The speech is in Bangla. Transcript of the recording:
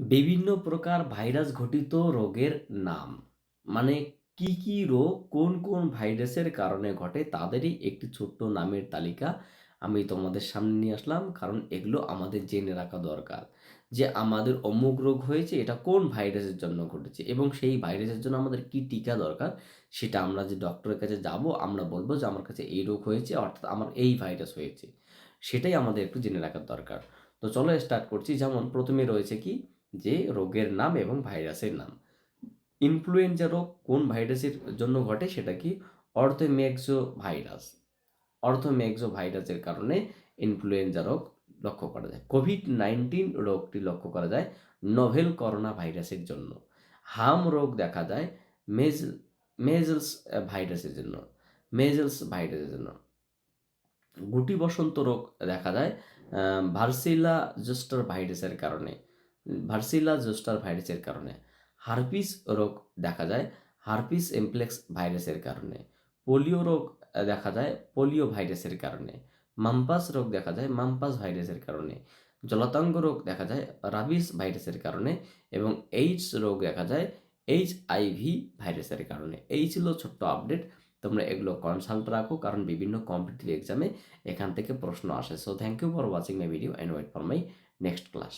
বিভিন্ন প্রকার ভাইরাস ঘটিত রোগের নাম। মানে কি কি রোগ কোন কোন ভাইরাসের কারণে ঘটে তাদেরই একটি ছোট্ট নামের তালিকা আমি তোমাদের সামনে নিয়ে আসলাম, কারণ এগুলো আমাদের জেনে রাখা দরকার যে আমাদের অমুক রোগ হয়েছে, এটা কোন ভাইরাসের জন্য ঘটেছে এবং সেই ভাইরাসের জন্য আমাদের কি টিকা দরকার সেটা আমরা যে ডক্টরের কাছে যাব, আমরা বলব যে আমার কাছে এই রোগ হয়েছে, অর্থাৎ আমার এই ভাইরাস হয়েছে। সেটাই আমাদের একটু জেনে রাখার দরকার। তো চলো স্টার্ট করছি। যেমন প্রথমে রয়েছে কি যে রোগের নাম এবং ভাইরাসের নাম। ইনফ্লুয়েঞ্জা রোগ কোন ভাইরাসের জন্য ঘটে সেটা কি? অর্থোমেক্সো ভাইরাস অর্থোমেক্সো ভাইরাসের কারণে ইনফ্লুয়েঞ্জা রোগ লক্ষ্য করা যায়। কোভিড নাইন্টিন রোগটি লক্ষ্য করা যায় নোভেল করোনা ভাইরাসের জন্য। হাম রোগ দেখা যায় মেজ, মেজলস ভাইরাসের জন্য, মেজলস ভাইরাসের জন্য। গুটি বসন্ত রোগ দেখা যায় ভার্সিলা জোস্টার ভাইরাসের কারণে। ভার্সিলা জোস্টার ভাইরাসের কারণে। হারপিস রোগ দেখা যায় হারপিস এমপ্লেক্স ভাইরাসের কারণে। পোলিও রোগ দেখা যায় পোলিও ভাইরাসের কারণে। মাম্পাস রোগ দেখা যায় মাম্পাস ভাইরাসের কারণে। জলাতঙ্গ রোগ দেখা যায় রাবিস ভাইরাসের কারণে। এবং এইডস রোগ দেখা যায় এইচ আইভি ভাইরাসের কারণে। এই ছিল ছোট্ট আপডেট তোমরা এগুলো কনসাল্ট রাখো, কারণ বিভিন্ন কম্পিটিটিভ এক্সামে এখান থেকে প্রশ্ন আসে। So thank you for watching my video and wait for my next class